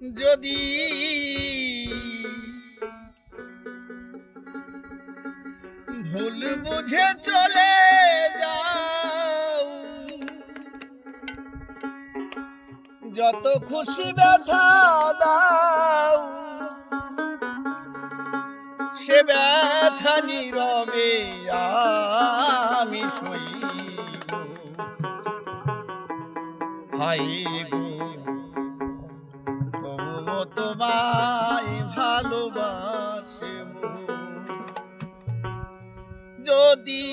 যদি ভুল বুঝে চলে যাও, যত খুশি ব্যথা দাও, সে ব্যথা নীরবে আমি সই হাই গো! আমায় ভালোবাসে যদি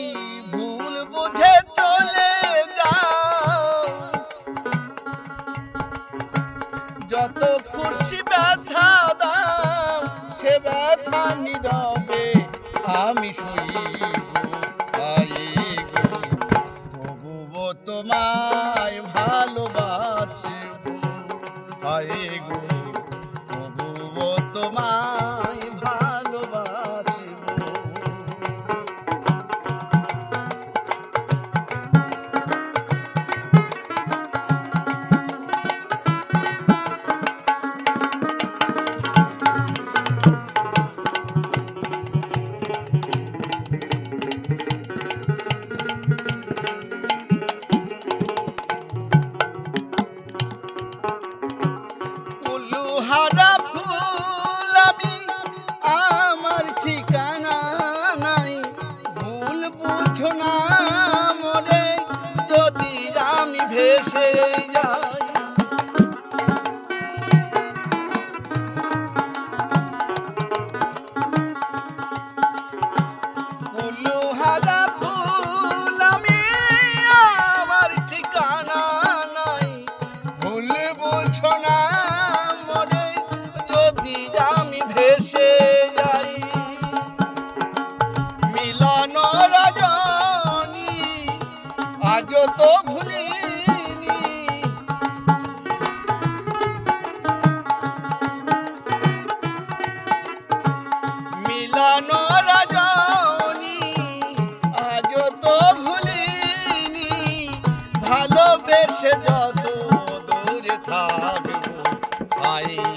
ella বেশ যত দূরে থাকব আই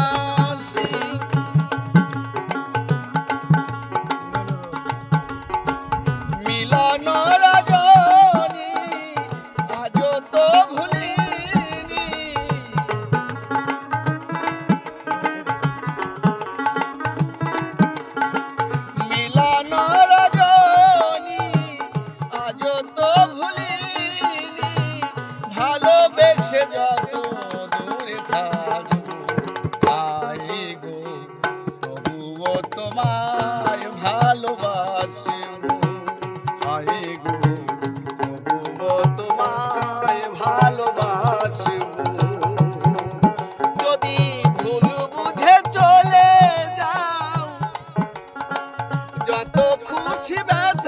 ও খুশি ব্যথা